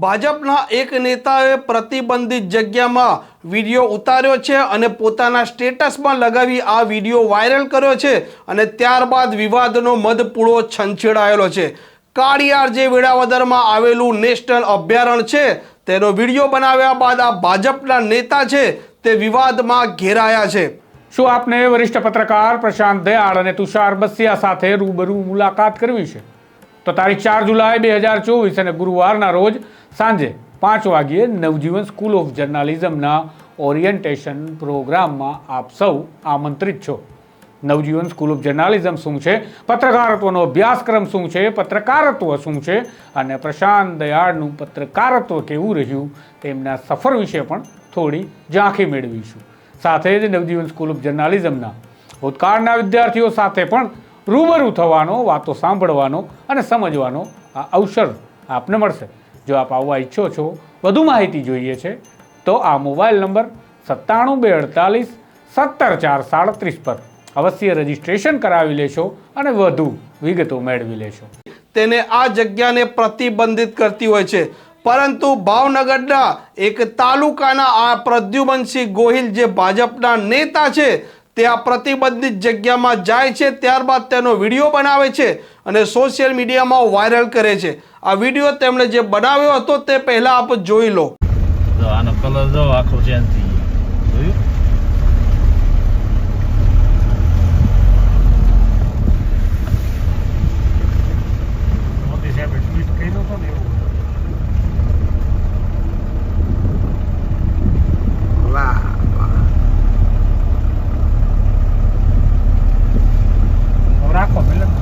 ભાજપના એક નેતાએ પ્રતિબંધિત જગ્યામાં વીડિયો ઉતાર્યો છે અને પોતાના સ્ટેટસમાં લગાવી આ વીડિયો વાયરલ કર્યો છે અને ત્યારબાદ વિવાદનો મધપૂળો છંછેડાયેલો છે. કાળિયાર જે વેળાવદરમાં આવેલું નેશનલ અભયારણ્ય છે, તેનો વીડિયો બનાવ્યા બાદ આ ભાજપના નેતા છે, તે વિવાદમાં ઘેરાયા છે. શું આપને વરિષ્ઠ પત્રકાર પ્રશાંત દયાળ અને તુષાર બસિયા સાથે રૂબરૂ મુલાકાત કરવી છે? તો તારીખ ચાર જુલાઈ બે હજાર ચોવીસ અને ગુરુવારના રોજ સાંજે પાંચ વાગ્યે નવજીવન સ્કૂલ ઓફ જર્નાલિઝમના ઓરિએન્ટેશન પ્રોગ્રામમાં આપ સૌ આમંત્રિત છો. નવજીવન સ્કૂલ ઓફ જર્નાલિઝમ શું છે? પત્રકારત્વનો અભ્યાસક્રમ શું છે? પત્રકારત્વ શું છે? અને પ્રશાંત દયાળનું પત્રકારત્વ કેવું રહ્યું? તેમના સફર વિશે પણ થોડી ઝાંખી મેળવીશું. સાથે જ નવજીવન સ્કૂલ ઓફ જર્નાલિઝમના ભૂતકાળના વિદ્યાર્થીઓ સાથે પણ રૂબરૂ થવાનો, વાતો સાંભળવાનો અને સમજવાનો આ અવસર આપને મળશે. જો આપ આવવા ઈચ્છો છો, વધુ માહિતી જોઈએ છે, તો આ મોબાઈલ નંબર સત્તાણું બે અડતાલીસ સત્તર ચાર સાડત્રીસ પર અવશ્ય રજીસ્ટ્રેશન કરાવી લેશો અને વધુ વિગતો મેળવી લેશો. તેને આ જગ્યાને પ્રતિબંધિત કરતી હોય છે. પરંતુ ભાવનગરના એક તાલુકાના આ પ્રદ્યુમનસિંહ ગોહિલ જે ભાજપના નેતા છે તે આ પ્રતિબંધિત જગ્યામાં જાય છે, ત્યારબાદ તેનો વીડિયો બનાવે છે અને સોશિયલ મીડિયામાં વાયરલ કરે છે. આ વીડિયો તેમણે જે બનાવ્યો હતો તે પહેલા આપ જોઈ લો. આનો કલર જો આખો ચેન્જ થઈ ગયો જોયું મોદી સાહેબે ટ્વીટ કર્યું હતું ને એવું હવે રાખો પેલા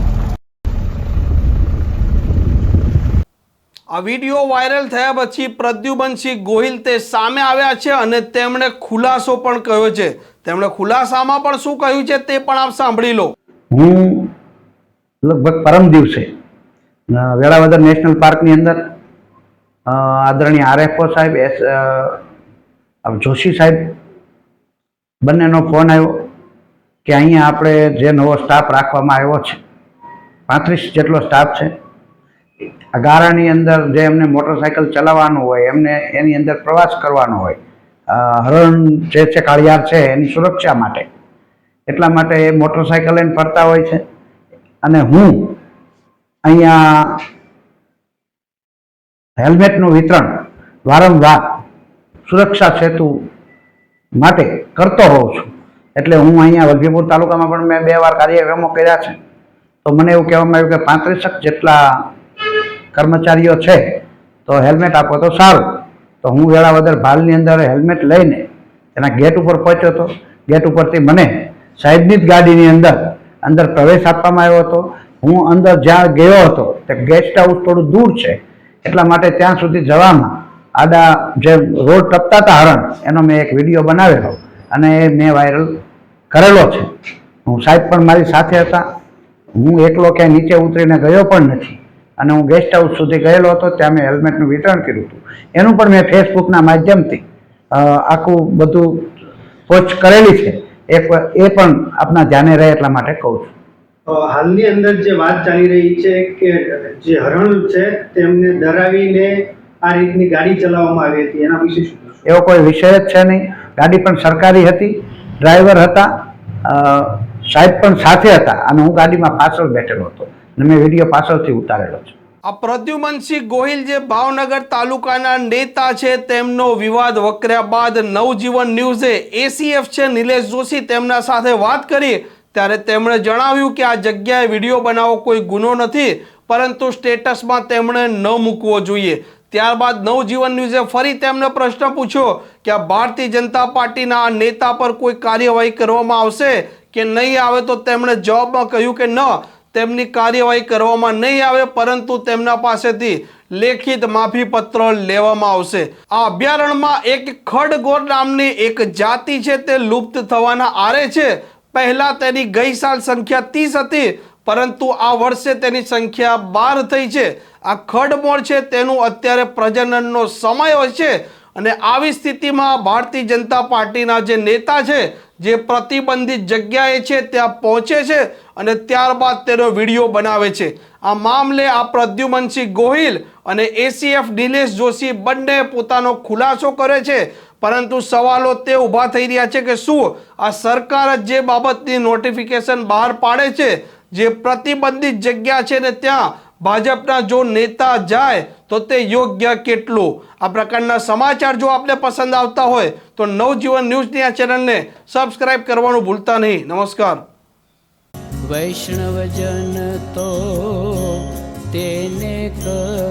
આ વીડિયો વાયરલ થયા પછી પ્રદ્યુમનસિંહ ગોહિલ તે સામે આવ્યા છે અને તેમણે ખુલાસો પણ કહ્યો છે. તેમણે ખુલાસામાં પણ શું કહ્યું છે તે પણ આપ સાંભળી લો. હું લગભગ પરમ દિવસે વેળાવદર નેશનલ પાર્કની અંદર આદરણીય આરએફઓ સાહેબ, એસ જોશી સાહેબ બંનેનો ફોન આવ્યો કે અહીંયા આપણે જે નવો સ્ટાફ રાખવામાં આવ્યો છે, પાંત્રીસ જેટલો સ્ટાફ છે આ ગારાની અંદર જે એમને મોટરસાયકલ ચલાવવાનું હોય, એમને એની અંદર પ્રવાસ કરવાનો હોય હરણ જે છે, કાળિયાર છે, એની સુરક્ષા માટે. એટલા માટે એ મોટરસાયકલ લઈને ફરતા હોય છે. અને હું અહીંયા હેલ્મેટનું વિતરણ વારંવાર સુરક્ષા સેતુ માટે કરતો હોઉં છું. એટલે હું અહીંયા વલભીપુર તાલુકામાં પણ મેં બે વાર કાર્યક્રમો કર્યા છે. તો મને એવું કહેવામાં આવ્યું કે પાંત્રીસક જેટલા કર્મચારીઓ છે, તો હેલ્મેટ આપો તો સારું. તો હું વેળાવદર ભાલની અંદર હેલ્મેટ લઈને એના ગેટ ઉપર પહોંચ્યો હતો. ગેટ ઉપરથી મને સાહેબની જ ગાડીની અંદર અંદર પ્રવેશ આપવામાં આવ્યો હતો. હું અંદર જ્યાં ગયો હતો, તે ગેસ્ટ હાઉસ થોડું દૂર છે. એટલા માટે ત્યાં સુધી જવામાં આડા જે રોડ ટપતા હતા હરણ, એનો મેં એક વીડિયો બનાવેલો અને એ મેં વાયરલ કરેલો છે. હું સાહેબ પણ મારી સાથે હતા. હું એકલો ક્યાંય નીચે ઉતરીને ગયો પણ નથી. અને હું ગેસ્ટ હાઉસ સુધી ગયેલો હતો ત્યાં મેં હેલ્મેટનું વિતરણ કર્યું હતું. એનું પણ મેં ફેસબુકના માધ્યમથી આખું બધું પોસ્ટ કરેલી છે. એ એ પણ આપના ધ્યાને રહે એટલા માટે કહું છું. હાલની અંદર જે વાત ચાલી રહી છે કે જે હરણ છે તેમને ડરાવીને આ રીતની ગાડી ચલાવવામાં આવી હતી એના વિશે શું એવો કોઈ વિષય જ છે નહીં. ગાડી પણ સરકારી હતી ડ્રાઈવર હતા સાહેબ પણ સાથે હતા અને હું ગાડીમાં પાછળ બેઠેલો હતો. અને મેં વીડિયો પાછળથી ઉતારેલો છે. આ પ્રદ્યુમનસિંહ ગોહિલ જે ભાવનગર તાલુકાના નેતા છે, તેમનો વિવાદ વકર્યા બાદ નવજીવન ન્યૂઝે એસીએફ છે નિલેશ જોશી તેમના સાથે વાત કરી. ત્યારે તેમણે જણાવ્યું કે આ જગ્યાએ વીડિયો બનાવવો કોઈ ગુનો નથી, પરંતુ સ્ટેટસમાં તેમણે ન મૂકવો જોઈએ. ત્યારબાદ નવજીવન ન્યૂઝે ફરી તેમને પ્રશ્ન પૂછ્યો કે આ ભારતીય જનતા પાર્ટીના નેતા પર કોઈ કાર્યવાહી કરવામાં આવશે કે નહીં આવે તો તેમણે જવાબમાં કહ્યું કે ન. તેમની કાર્યવાહી કરવામાં નહીં આવે, પરંતુ તેમના પાસેથી લેખિત માફી પત્ર લેવામાં આવશે. આ અભયારણ્યમાં એક ખડગોર નામની એક જાતિ છે, તે લુપ્ત થવાના આરે છે. પહેલા તેની ગઈ સાલ સંખ્યા ત્રીસ હતી, પરંતુ આ વર્ષે તેની સંખ્યા બાર થઈ છે. આ ખડમોર છે, તેનું અત્યારે પ્રજનનનો સમય હોય છે અને આવી સ્થિતિમાં ભારતીય જનતા પાર્ટીના જે નેતા છે જે પ્રતિબંધિત જગ્યાએ છે, ત્યાં પહોંચે છે અને ત્યારબાદ તેનો વીડિયો બનાવે છે. આ મામલે આ પ્રદ્યુમનસિંહ ગોહિલ અને એસીએફ દિનેશ જોશી બંને પોતાનો ખુલાસો કરે છે. પરંતુ સવાલો તે ઊભા થઈ રહ્યા છે કે શું આ સરકાર જ જે બાબતની નોટિફિકેશન બહાર પાડે છે, જે પ્રતિબંધિત જગ્યા છે ને ત્યાં ભાજપના જો નેતા જાય, તો તે યોગ્ય કેટલું? આ પ્રકારના સમાચાર જો આપને પસંદ આવતા હોય, તો નવજીવન ન્યૂઝની આ ચેનલને સબસ્ક્રાઇબ કરવાનું ભૂલતા નહીં. નમસ્કાર. વૈષ્ણવજન તો તેને કર